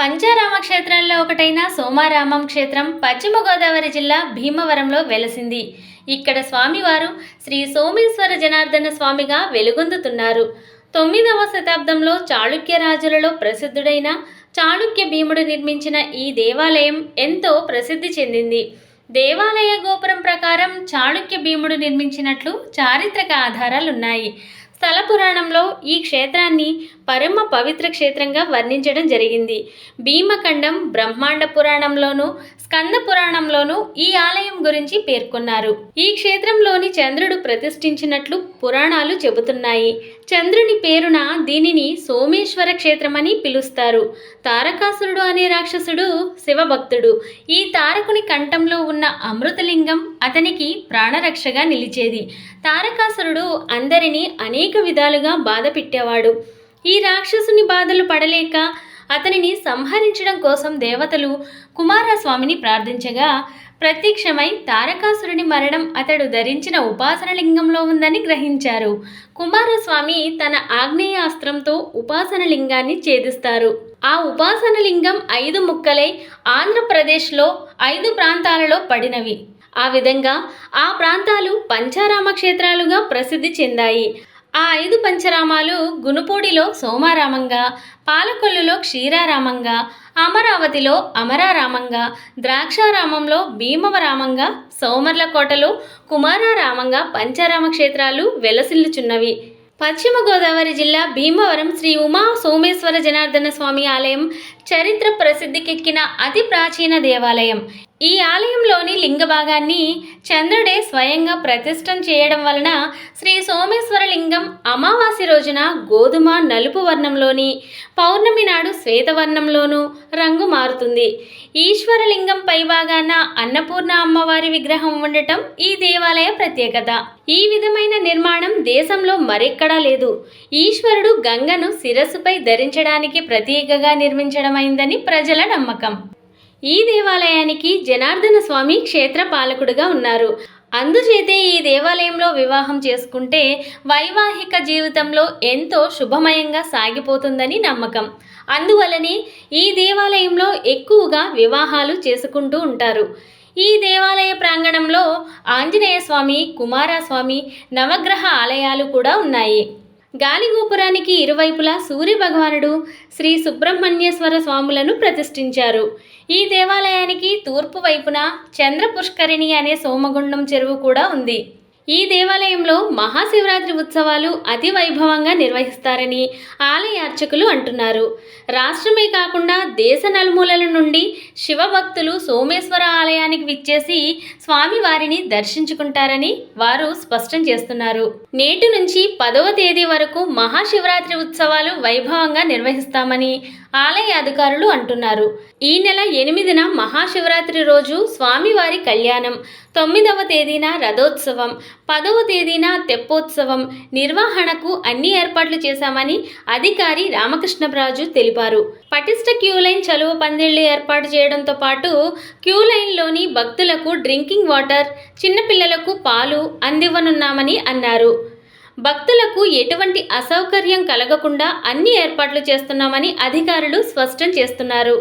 పంచారామ క్షేత్రాల్లో ఒకటైన సోమారామం క్షేత్రం పశ్చిమ గోదావరి జిల్లా భీమవరంలో వెలసింది. ఇక్కడ స్వామివారు శ్రీ సోమేశ్వర జనార్దన స్వామిగా వెలుగొందుతున్నారు. తొమ్మిదవ శతాబ్దంలో చాళుక్య రాజులలో ప్రసిద్ధుడైన చాళుక్య భీముడు నిర్మించిన ఈ దేవాలయం ఎంతో ప్రసిద్ధి చెందింది. దేవాలయ గోపురం ప్రకారం చాళుక్య భీముడు నిర్మించినట్లు చారిత్రక ఆధారాలున్నాయి. స్థల పురాణంలో ఈ క్షేత్రాన్ని పరమ పవిత్ర క్షేత్రంగా వర్ణించడం జరిగింది. భీమఖండం బ్రహ్మాండ పురాణంలోను స్కంద పురాణంలోను ఈ ఆలయం గురించి పేర్కొన్నారు. ఈ క్షేత్రంలోని చంద్రుడు ప్రతిష్ఠించినట్లు పురాణాలు చెబుతున్నాయి. చంద్రుని పేరున దీనిని సోమేశ్వర క్షేత్రమని పిలుస్తారు. తారకాసురుడు అనే రాక్షసుడు శివభక్తుడు. ఈ తారకుని కంఠంలో ఉన్న అమృతలింగం అతనికి ప్రాణరక్షగా నిలిచేది. తారకాసురుడు అందరినీ అనేక విధాలుగా బాధ పెట్టేవాడు. ఈ రాక్షసుని బాధలు పడలేక అతనిని సంహరించడం కోసం దేవతలు కుమారస్వామిని ప్రార్థించగా ప్రత్యక్షమై తారకాసురుని మరణం అతడు ధరించిన ఉపాసన లింగంలో ఉందని గ్రహించారు. కుమారస్వామి తన ఆగ్నేయాస్త్రంతో ఉపాసన లింగాన్ని ఛేదిస్తారు. ఆ ఉపాసన లింగం ఐదు ముక్కలై ఆంధ్రప్రదేశ్లో ఐదు ప్రాంతాలలో పడినవి. ఆ విధంగా ఆ ప్రాంతాలు పంచారామ క్షేత్రాలుగా ప్రసిద్ధి చెందాయి. ఆ ఐదు పంచరామాలు గునుపూడిలో సోమారామంగా పాలకొల్లులో క్షీరారామంగా అమరావతిలో అమరారామంగా ద్రాక్షారామంలో భీమవరామంగా సోమర్లకోటలో కుమారారామంగా పంచారామ క్షేత్రాలు వెలసిల్లుచున్నవి. పశ్చిమ గోదావరి జిల్లా భీమవరం శ్రీ ఉమా సోమేశ్వర జనార్దన స్వామి ఆలయం చరిత్ర ప్రసిద్ధికెక్కిన అతి ప్రాచీన దేవాలయం. ఈ ఆలయంలోని లింగ భాగాన్ని చంద్రుడే స్వయంగా ప్రతిష్టం చేయడం వలన శ్రీ సోమేశ్వర లింగం అమావాస్య రోజున గోధుమ నలుపు వర్ణంలోని పౌర్ణమి నాడు శ్వేతవర్ణంలోనూ రంగు మారుతుంది. ఈశ్వరలింగం పైభాగాన అన్నపూర్ణ అమ్మవారి విగ్రహం ఉండటం ఈ దేవాలయ ప్రత్యేకత. ఈ విధమైన నిర్మాణం దేశంలో మరెక్కడా లేదు. ఈశ్వరుడు గంగను శిరస్సుపై ధరించడానికి ప్రతీకగా నిర్మించడమైందని ప్రజల నమ్మకం. ఈ దేవాలయానికి జనార్దన స్వామి క్షేత్ర పాలకుడుగా ఉన్నారు. అందుచేతే ఈ దేవాలయంలో వివాహం చేసుకుంటే వైవాహిక జీవితంలో ఎంతో శుభమయంగా సాగిపోతుందని నమ్మకం. అందువలనే ఈ దేవాలయంలో ఎక్కువగా వివాహాలు చేసుకుంటూ ఉంటారు. ఈ దేవాలయ ప్రాంగణంలో ఆంజనేయ స్వామి కుమారస్వామి నవగ్రహ ఆలయాలు కూడా ఉన్నాయి. గాలిగోపురానికి ఇరువైపులా సూర్య భగవానుడు శ్రీ సుబ్రహ్మణ్యేశ్వర స్వాములను ప్రతిష్ఠించారు. ఈ దేవాలయానికి తూర్పు వైపున చంద్ర పుష్కరిణి అనే సోమగుండం చెరువు కూడా ఉంది. ఈ దేవాలయంలో మహాశివరాత్రి ఉత్సవాలు అతి వైభవంగా నిర్వహిస్తారని ఆలయ అర్చకులు అంటున్నారు. రాష్ట్రమే కాకుండా దేశ నలుమూలల నుండి శివభక్తులు సోమేశ్వర ఆలయానికి విచ్చేసి స్వామివారిని దర్శించుకుంటారని వారు స్పష్టం చేస్తున్నారు. నేటి నుంచి పదవ తేదీ వరకు మహాశివరాత్రి ఉత్సవాలు వైభవంగా నిర్వహిస్తామని ఆలయ అధికారులు అంటున్నారు. ఈ నెల ఎనిమిదిన మహాశివరాత్రి రోజు స్వామివారి కళ్యాణం. తొమ్మిదవ తేదీన రథోత్సవం. పదవ తేదీన తెప్పోత్సవం. నిర్వహణకు అన్ని ఏర్పాట్లు చేశామని అధికారి రామకృష్ణరాజు తెలిపారు. పటిష్ట క్యూ లైన్ చలువ పందిళ్ళు ఏర్పాటు చేయడంతో పాటు క్యూ లైన్లోని భక్తులకు డ్రింకింగ్ వాటర్ చిన్నపిల్లలకు పాలు అందివ్వనున్నామని అన్నారు. భక్తులకు ఎటువంటి అసౌకర్యం కలగకుండా అన్ని ఏర్పాట్లు చేస్తున్నామని అధికారులు స్పష్టం చేస్తున్నారు.